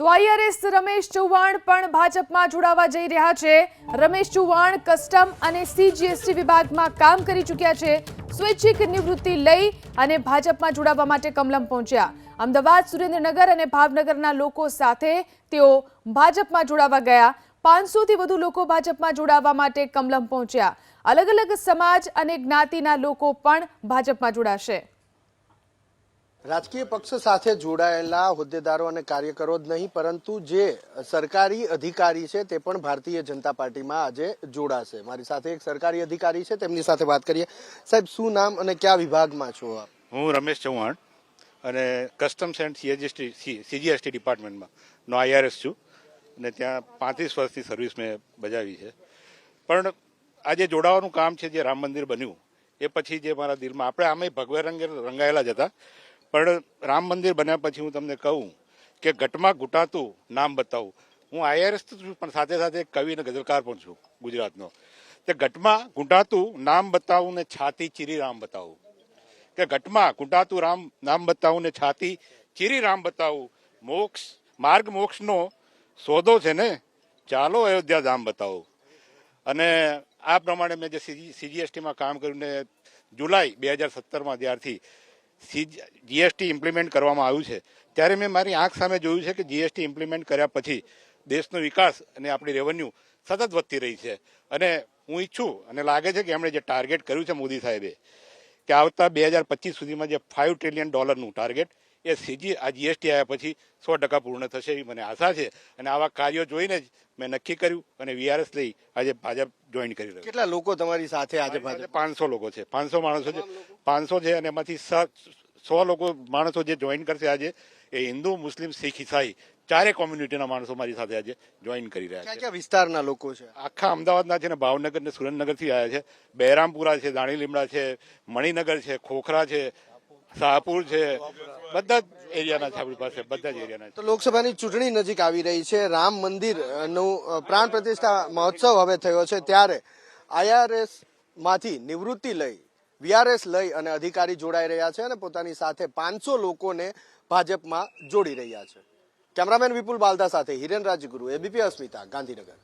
તો આઈઆરએસ રમેશ ચૌહાણ પણ ભાજપમાં જોડાવા જઈ રહ્યા છે. રમેશ ચૌહાણ કસ્ટમ અને સીજીએસટી વિભાગમાં કામ કરી ચૂક્યા છે. સ્વૈચ્છિક નિવૃત્તિ લઈ અને ભાજપમાં જોડાવા માટે કમલમ પહોંચ્યા. અમદાવાદ, સુરેન્દ્રનગર અને ભાવનગરના લોકો સાથે તેઓ ભાજપમાં જોડાવા ગયા. પાંચસોથી વધુ લોકો ભાજપમાં જોડાવા માટે કમલમ પહોંચ્યા. અલગ અલગ સમાજ અને જ્ઞાતિના લોકો પણ ભાજપમાં જોડાશે. રાજકીય પક્ષ સાથે જોડાયેલા હોદ્દેદારો અને કાર્યકરો જ નહીં, પરંતુ જે સરકારી અધિકારી છે તે પણ ભારતીય જનતા પાર્ટીમાં આજે જોડાશે. મારી સાથે એક સરકારી અધિકારી છે, તેમની સાથે વાત કરીએ. સાહેબ, શું નામ અને કયા વિભાગમાં છો આપ? હું રમેશ ચૌહાણ અને કસ્ટમ્સ એન્ડ સીએજીએસટી સીજીએસટી ડિપાર્ટમેન્ટમાં. નો આઈઆરએસ છું અને ત્યાં પાંત્રીસ વર્ષથી સર્વિસ મેં બજાવી છે. પણ આ જે જોડાવાનું કામ છે જે રામ મંદિર બન્યું, એ પછી જે મારા દિલમાં, આપણે આમે ભગવે રંગે, રંગાયેલા જ હતા. પણ રામ મંદિર બન્યા પછી હું તમને કહું કે ઘટમાં ઘૂંટાતું નામ બતાવું. હું આઈઆરએસ તો છું, પણ સાથે સાથે કવિ અને ગઝલકાર પણ છું ગુજરાતનો. તે ઘટમાં ઘૂંટાતું નામ બતાવું ને છાતી ચીરી રામ બતાવું. કે ઘટમાં ઘૂંટાતું રામ, નામ બતાવું ને છાતી ચીરી રામ બતાવું. મોક્ષ, માર્ગ મોક્ષનો સોદો છે ને, ચાલો અયોધ્યા ધામ બતાવો. અને આ પ્રમાણે મેં જે સીજીએસટીમાં કામ કર્યું ને જુલાઈ બે હજાર સત્તરમાં જ્યારથી જીએસટી ઇમ્પ્લિમેન્ટ કરવામાં આવ્યું છે. ત્યારે મેં મારી આંખ સામે જોયું છે કે જીએસટી ઇમ્પ્લિમેન્ટ કર્યા પછી દેશનો વિકાસ અને આપણી રેવન્યુ સતત વધતી રહી છે. અને હું ઈચ્છું અને લાગે છે કે એમણે જે ટાર્ગેટ કર્યું છે મોદી સાહેબે કે આવતા બે હજાર પચીસ સુધીમાં જે ફાઇવ ટ્રિલિયન ડોલરનું ટાર્ગેટ એ સીજી આ જીએસટી આવ્યા પછી સો ટકા પૂર્ણ થશે એવી મને આશા છે. અને આવા કાર્યો જોઈને જ મેં નક્કી કર્યું અને વીઆરએસ લઈ આજે ભાજપ જોઈન કરી રહ્યું કેટલા લોકો તમારી સાથે આજે પાંચસો લોકો છે. પાંચસો માણસો છે. પાંચસો છે અને એમાંથી સ- લોકો માણસો જે જોઈન કરશે આજે એ હિન્દુ મુસ્લિમ શીખ ઈસાઈ ચારે કોમ્યુનિટીના માણસો મારી સાથે આજે જોઈન કરી રહ્યા છે. ક્યાં વિસ્તારના લોકો છે? આખા અમદાવાદના છે ને ભાવનગર ને સુરેન્દ્રનગરથી આવ્યા છે. બહેરામપુરા છે દાણી લીમડા છે મણિનગર છે ખોખરા છે શાહપુર છે બધા જ એરિયાના છે આપણી પાસે બધા જ એરિયાના તો લોકસભાની ચૂંટણી નજીક આવી રહી છે. રામ મંદિરનું પ્રાણ પ્રતિષ્ઠા મહોત્સવ હવે થયો છે. ત્યારે આઈઆરએસમાંથી નિવૃત્તિ લઈ વીઆરએસ લઈ અને અધિકારી જોડાઈ રહ્યા છે અને પોતાની સાથે પાંચસો લોકોને ભાજપમાં જોડી રહ્યા છે. કેમેરામેન વિપુલ બાલદા સાથે હિરેન રાજગુરુ, એબીપી અસ્મિતા, ગાંધીનગર.